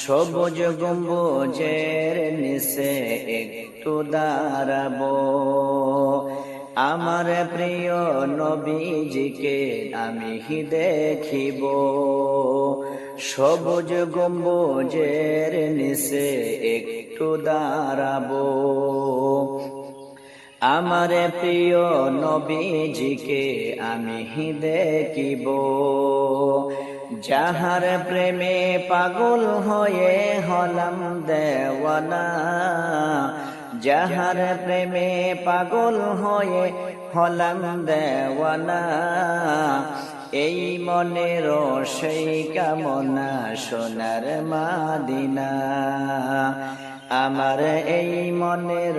সবুজ গম্বুজের নিচে একটু দাঁড়াবো। আমার প্রিয় নবীজিকে আমি দেখিব। সবুজ গম্বুজের নিচে একটু দাঁড়াবো। আমার প্রিয় নবীজিকে আমি দেখিব। যাহার প্রেমে পাগল হয়ে হলাম দেওয়ানা, যাহার প্রেমে পাগল হয়ে হলাম দেওয়ানা, এই মনের সেই কামনা সোনার মাদিনা। আমার এই মনের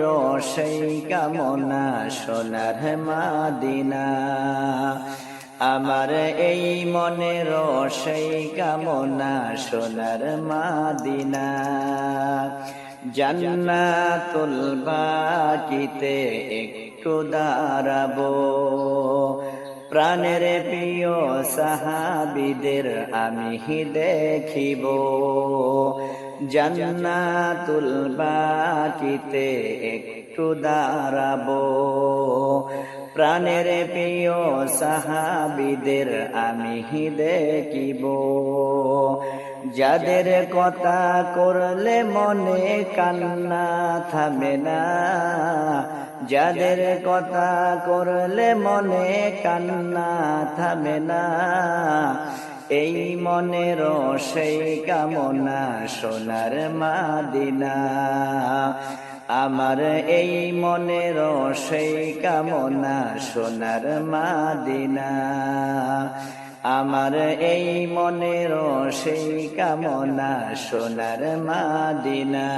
সেই কামনা সোনার মাদিনা। আমার এই মনের সেই কামনা সোনার মাদিনা। জান্নাতুল বাকিতে একটু দাঁড়াবো। প্রাণের প্রিয় সাহাবিদের আমি দেখিব। জান্নাতুল বাকিতে একটু দাঁড়াবো। প্রাণের প্রিয় সাহাবিদের আমি দেখিব। যাদের কথা করলে মনে কান্না থামে না। যাদের কথা করলে মনে কান্না থামে না, এই মনের সেই কামনা সোনার মাদিনা। আমার এই মনের সেই কামনা সোনার মাদিনা। আমার এই মনের সেই কামনা সোনার মাদিনা।